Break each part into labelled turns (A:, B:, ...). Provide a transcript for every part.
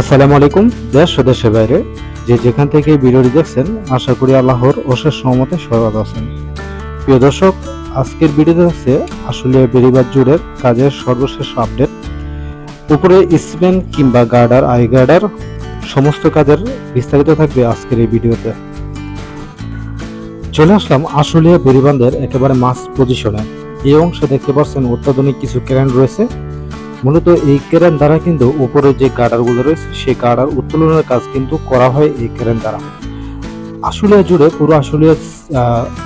A: আসসালামু আলাইকুম, দেশ ও দেশের বাইরে। যে যেখান থেকে ভিডিওটি দেখছেন, আশা করি আল্লাহর অশেষ সহমতে সবাই আছেন। প্রিয় দর্শক, আজকের ভিডিওতে হচ্ছে আসলে বেরিবাদ জুড়ের কাজের সর্বশেষ আপডেট উপরে স্পেন কিংবা গার্ডার, আই গার্ডার, সমস্ত কাজের বিস্তারিত থাকবে আজকের এই ভিডিওতে। চলে আসলাম আশুলিয়া বেরিবান্ধের একেবারে মাস পজিশনে এই অংশে দেখতে পাচ্ছেন অত্যাধুনিক কিছু ক্রেন রয়েছে। মূলত এই ক্রেন দ্বারা কিন্তু উপরে যে গার্ডারগুলো রয়েছে, সেই গার্ডার উত্তোলনের কাজ কিন্তু করা হয় এই ক্রেন দ্বারা। আশুলিয়া জুড়ে পুরো আশুলিয়া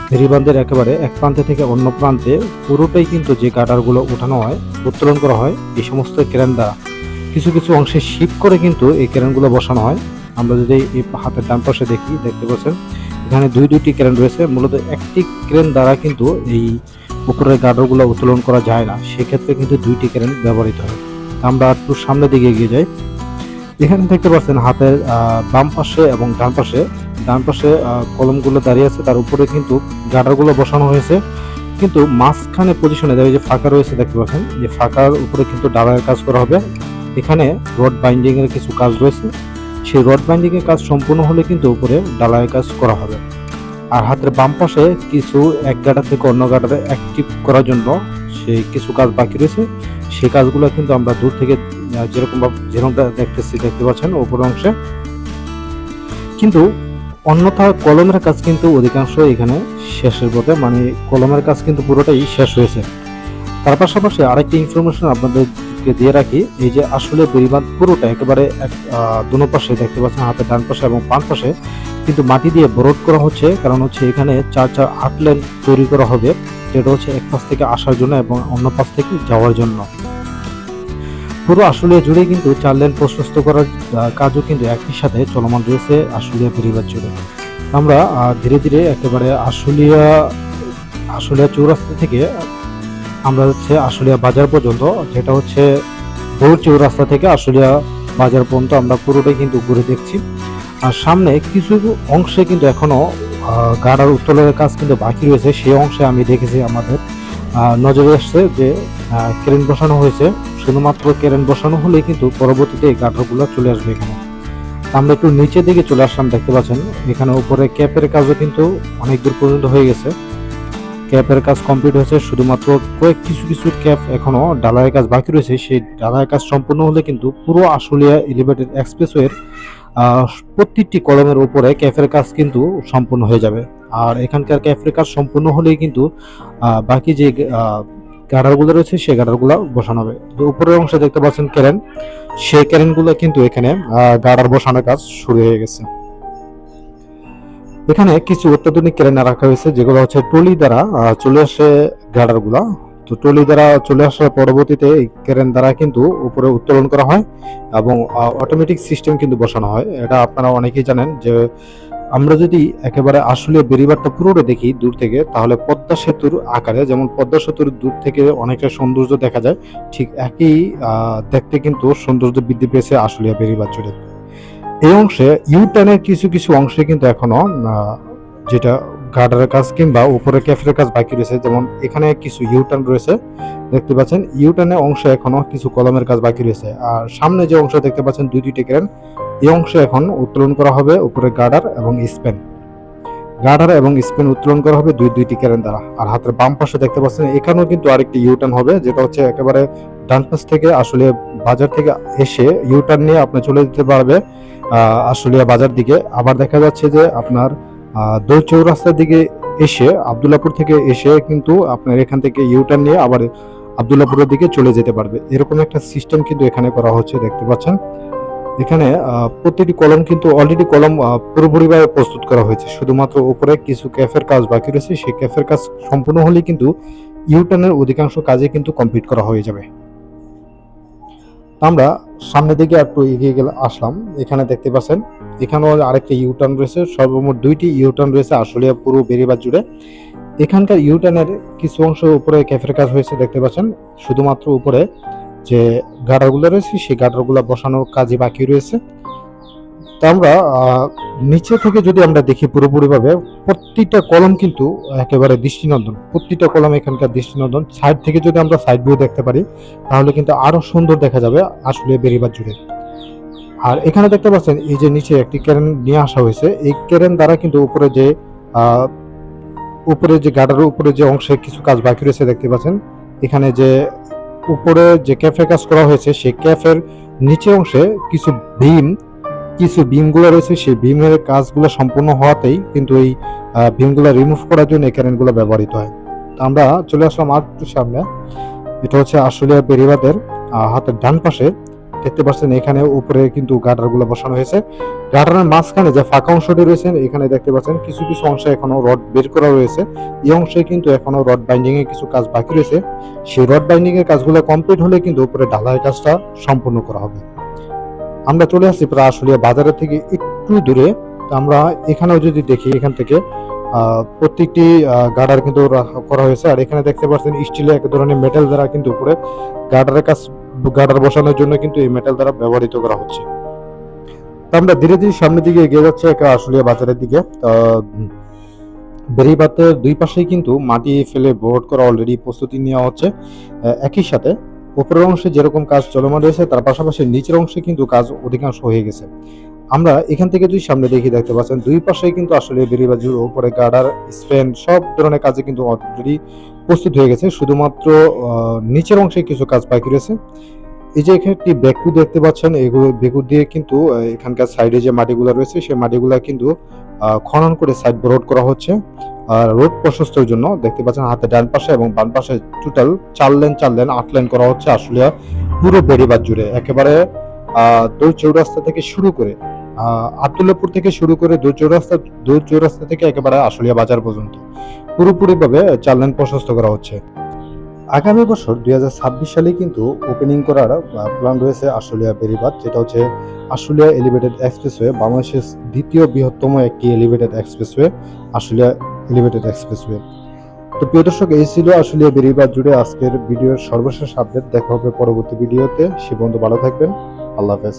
A: ফেরিবান্ধের একেবারে এক প্রান্তে থেকে অন্য প্রান্তে পুরোটাই কিন্তু যে গার্ডারগুলো উঠানো হয়, উত্তোলন করা হয় এই সমস্ত ক্রেন দ্বারা। কিছু কিছু অংশে শিপ করে কিন্তু এই ক্রেনগুলো বসানো হয়। আমরা যদি এই হাতের ডান পাশে দেখি, দেখতে পাচ্ছেন, এখানে দুই দুইটি ক্রেন রয়েছে। মূলত একটি ক্রেন দ্বারা কিন্তু এই উপরের গার্ডারগুলো উত্তোলন করা যায় না। সেক্ষেত্রে কিন্তু দুইটি ক্রেন ব্যবহৃত হয়। আমরা একটু সামনের দিকে এগিয়ে যাই। এখানে দেখতে পাচ্ছেন হাতের বাম পাশে এবং ডান পাশে। ডান পাশে কলমগুলো দাঁড়িয়ে আছে। তার উপরে কিন্তু গার্ডারগুলো বসানো হয়েছে। কিন্তু মাঝখানে পজিশনে দাঁড়িয়ে যে ফাঁকা রয়েছে দেখতে পাচ্ছেন। যে ফাঁকার উপরে কিন্তু ডালায়ের কাজ করা হবে। এখানে রড বাইন্ডিং এর কিছু কাজ রয়েছে। সেই রড বাইন্ডিং এর কাজ সম্পূর্ণ হলে কিন্তু উপরে ডালায়ের কাজ করা হবে। আর হাতের বাম পাশে কিছু এক গাডার থেকে অন্য গাডারে অ্যাক্টিভ করার জন্য সেই কিছু কাজ বাকি রয়েছে। সেই কাজগুলো কিন্তু আমরা দূর থেকে যেরকম যেরকমটা দেখতেছি, দেখতে পাচ্ছেন উপর অংশে। কিন্তু অন্যথা কলমের কাজ কিন্তু অধিকাংশ এখানে শেষের পথে মানে কলমের কাজ কিন্তু পুরোটাই শেষ হয়েছে। তার পাশাপাশি আরেকটি ইনফরমেশন আপনাদেরকে দিয়ে রাখি। এই যে আসলে বেরিবাঁধ পুরোটা একেবারে এক দোনো পাশে দেখতে পাচ্ছেন হাতের ডান পাশে এবং বাম পাশে। কিন্তু মাটি দিয়ে বরড করা হচ্ছে, কারণ হচ্ছে এখানে চার চার, আট লেন তৈরি করা হবে। যেটা হচ্ছে এক পাশ থেকে আসার জন্য এবং অন্য পাশ থেকে যাওয়ার জন্য। পুরো আশুলিয়া জুড়ে কিন্তু চার লেন প্রশস্ত করার কাজও কিন্তু একই সাথে চলমান রয়েছে আশুলিয়া বেরিবাদ জুড়ে। আমরা ধীরে ধীরে একেবারে আশুলিয়া আশুলিয়া চৌরাস্তা থেকে আমরা হচ্ছে আশুলিয়া বাজার পর্যন্ত যেটা হচ্ছে বড় চৌরাস্তা থেকে আশুলিয়া বাজার পর্যন্ত আমরা পুরোটাই কিন্তু ঘুরে দেখছি। আর সামনে কিছু অংশে কিন্তু এখনও আহ, গাড়ার উত্তোলনের কাজ কিন্তু বাকি রয়েছে সেই অংশে আমি দেখেছি আমাদের নজরে আসছে যে ক্রেন বসানো হয়েছে শুধুমাত্র ক্রেন বসানো হলেই কিন্তু পরবর্তীতে এই গাটারগুলো চলে আসবে এখানে। আমরা একটু নিচের দিকে চলে আসলাম দেখতে পাচ্ছেন এখানে উপরে ক্যাপের কাজও কিন্তু অনেক দূর পর্যন্ত হয়ে গেছে। ক্যাপের কাজ কমপ্লিট হয়েছে। শুধুমাত্র কয়েক কিছু কিছু ক্যাপ এখনও ডালায়ের কাজ বাকি রয়েছে। সেই ডালায়ের কাজ সম্পূর্ণ হলে কিন্তু পুরো আশুলিয়া এলিভেটেড এক্সপ্রেসওয়ের প্রত্যেকটি কলমের উপরে ক্যাফের কাজ কিন্তু সম্পূর্ণ হয়ে যাবে। আর এখানকার ক্যাফের কাজ সম্পূর্ণ হলেই কিন্তু বাকি যে গাডারগুলো রয়েছে সেই গাডারগুলো বসানো হবে। তো উপরের অংশে দেখতে পাচ্ছেন ক্যারেন। সেই ক্যারেনগুলো কিন্তু এখানে গাডার বসানোর কাজ শুরু হয়ে গেছে। এখানে কিছু অত্যাধুনিক ক্যারেন রাখা হয়েছে, যেগুলো হচ্ছে টলি দ্বারা চলে আসে গাডারগুলা তো টলি দ্বারা চলে আসার পরবর্তীতে এই ক্যারেন দ্বারা কিন্তু উপরে উত্তোলন করা হয় এবং অটোমেটিক সিস্টেম কিন্তু বসানো হয়। এটা আপনারা অনেকেই জানেন যে, আমরা যদি একেবারে আসলে বেরিবারটা পুরোটা দেখি দূর থেকে, তাহলে পদ্মা সেতুর আকারে, যেমন পদ্মা সেতুর দূর থেকে অনেকটা সৌন্দর্য দেখা যায়, ঠিক একই দেখতে কিন্তু সৌন্দর্য বৃদ্ধি পেয়েছে আশুলিয়া বেরিবার জুড়ে এই অংশে ইউটার্নের কিছু কিছু অংশে কিন্তু এখনও যেটা গার্ডারের কাজ কিংবা উপরে ক্যাফের কাজ বাকি রয়েছে, যেমন এখানে কিছু ইউটার্ন রয়েছে, দেখতে পাচ্ছেন। ইউটার্নের অংশে এখনও কিছু কলমের কাজ বাকি রয়েছে। আর সামনে যে অংশ দেখতে পাচ্ছেন দুই দুইটি ক্রেন এই অংশে এখন উত্তোলন করা হবে উপরে গার্ডার এবং স্পেন গার্ডার এবং স্পেন উত্তোলন করা হবে দুই, দুইটি ক্রেন দ্বারা। আর হাতের বাম পাশে দেখতে পাচ্ছেন, এখানেও কিন্তু আরেকটি ইউটার্ন হবে, যেটা হচ্ছে একেবারে ডান থেকে আসলে বাজার থেকে এসে ইউটার্ন নিয়ে আপনি চলে যেতে পারবে। আশুলিয়া বাজার দিকে। আবার দেখা যাচ্ছে যে আপনার দোল চৌরাস্তার দিকে এসে, আবদুল্লাপুর থেকে এসে কিন্তু আপনার এখান থেকে ইউটার্ন নিয়ে আবার আবদুল্লাপুরের দিকে চলে যেতে পারবে। এরকম একটা সিস্টেম কিন্তু এখানে করা হচ্ছে, দেখতে পাচ্ছেন? এখানে প্রতিটি কলম কিন্তু অলরেডি কলম পুরোপুরিভাবে প্রস্তুত করা হয়েছে। শুধুমাত্র উপরে কিছু ক্যাফের কাজ বাকি রয়েছে। সেই ক্যাফের কাজ সম্পূর্ণ হলেই কিন্তু ইউটার্নের অধিকাংশ কাজে কিন্তু কমপ্লিট করা হয়ে যাবে। আমরা সামনের দিকে একটু এগিয়ে গেলে আসলাম। এখানে দেখতে পাচ্ছেন, এখানেও আরেকটা ইউটার্ন রয়েছে, সর্বমোট দুইটি ইউটার্ন রয়েছে আসলে পুরো বেরিবার জুড়ে। এখানকার ইউটার্নের কিছু অংশ উপরে ক্যাফের কাজ হয়েছে, দেখতে পাচ্ছেন। শুধুমাত্র উপরে যে গাডারগুলো রয়েছে, সেই গাডারগুলো বসানোর কাজই বাকি রয়েছে। তো আমরা নিচে থেকে যদি আমরা দেখি পুরোপুরিভাবে প্রত্যেকটা কলম কিন্তু একেবারে দৃষ্টিনন্দন। প্রত্যেকটা কলম এখানকার দৃষ্টিনন্দন। সাইড থেকে যদি আমরা সাইড ভিউ দেখতে পারি, তাহলে কিন্তু আরও সুন্দর দেখা যাবে আসলে বেরিবার জুড়ে। আর এখানে দেখতে পাচ্ছেন, এই যে নিচে একটি ক্যারেন নিয়ে আসা হয়েছে, এই ক্যারেন দ্বারা কিন্তু উপরে যে উপরে যে গার্ডারের উপরে যে অংশে কিছু কাজ বাকি রয়েছে দেখতে পাচ্ছেন, এখানে যে উপরে যে ক্যাফে কাজ করা হয়েছে, সেই ক্যাফের নিচে অংশে কিছু বিম কিছু বিমগুলো রয়েছে, সেই বিমের কাজগুলো সম্পূর্ণ হওয়াতেই কিন্তু এই বিমগুলো রিমুভ করার জন্য এই ক্যারেনগুলো ব্যবহৃত হয়। তো আমরা চলে আসলাম আর একটু সামনে। এটা হচ্ছে আশুলিয়া বেরিবাদের হাতের ডান পাশে। দেখতে পাচ্ছেন এখানে উপরে কিন্তু গার্ডারগুলো বসানো হয়েছে। গার্ডারের মাঝখানে যে ফাঁকা অংশটি রয়েছে, এখানে দেখতে পাচ্ছেন কিছু কিছু অংশে এখনও রড বের করা রয়েছে। এই অংশে কিন্তু এখনও রড বাইন্ডিং এর কিছু কাজ বাকি রয়েছে। সেই রড বাইন্ডিং এর কাজগুলো কমপ্লিট হলে কিন্তু উপরে ঢালাই কাজটা সম্পূর্ণ করা হবে। আমরা চলে আসছি প্রায় আশুলিয়া বাজারের থেকে একটু দূরে। আমরা এখানেও যদি দেখি, এখান থেকে প্রত্যেকটি গার্ডার কিন্তু করা হয়েছে। আর এখানে দেখতে পাচ্ছেন স্টিলের এক ধরনের মেটাল দ্বারা কিন্তু উপরে গার্ডারের কাজ গার্ডার বসানোর জন্য কিন্তু এই মেটাল দ্বারা ব্যবহৃত করা হচ্ছে। আমরা ধীরে ধীরে সামনের দিকে এগিয়ে যাচ্ছে একটা আশুলিয়া বাজারের দিকে। বেড়িবাতের দুই পাশেই কিন্তু মাটি ফেলে বোর্ড করা অলরেডি প্রস্তুতি নেওয়া হচ্ছে একই সাথে। উপরের অংশে যেরকম কাজ চলমান রয়েছে, তার পাশাপাশি নিচের অংশে কিন্তু কাজ অধিকাংশ হয়ে গেছে। আমরা এখান থেকে যদি সামনে দেখি, দেখতে পাচ্ছেন দুই পাশে কিন্তু আসলে বেরিবাজুর উপরে গার্ডার স্পেন সব ধরনের কাজে কিন্তু অলরেডি প্রস্তুত হয়ে গেছে। শুধুমাত্র নিচের অংশে কিছু কাজ বাকি রয়েছে। এই যে এখানে একটি বেকু দেখতে পাচ্ছেন এগুলো বেকু দিয়ে কিন্তু এখানকার সাইডে যে মাটিগুলো রয়েছে, সেই মাটিগুলা কিন্তু খনন করে সাইড রোড করা হচ্ছে। আর রোড প্রশস্তর জন্য দেখতে পাচ্ছেন হাতে ডান পাশে এবং বাম পাশে টোটাল চার লেন চার লেন আট লেন করা হচ্ছে আশুলিয়া পুরো বেড়িবাদ জুড়ে। একেবারে দৌড় চৌরাস্তা থেকে শুরু করে আবদুল্লাপুর থেকে শুরু করে দৌড় চৌরাস্তা দৌড় চৌরাস্তা থেকে একেবারে আশুলিয়া বাজার পর্যন্ত পুরোপুরিভাবে চার লেন প্রশস্ত করা হচ্ছে। আগামী বছর দুই সালে কিন্তু ওপেনিং করার প্ল্যান রয়েছে আশুলিয়া বেরিবাদ যেটা হচ্ছে আশুলিয়া এলিভেটেড এক্সপ্রেসওয়ে বাংলাদেশের দ্বিতীয় বৃহত্তম একটি elevated expressway Ashulia elevated expressway তো প্রিয় দর্শক, এই ছিল আশুলিয়া বেরিবাদ জুড়ে আজকের ভিডিওর সর্বশেষ আপডেট দেখা হবে পরবর্তী ভিডিওতে। সে বন্ধু ভালো থাকবেন। আল্লাহ হাফেজ।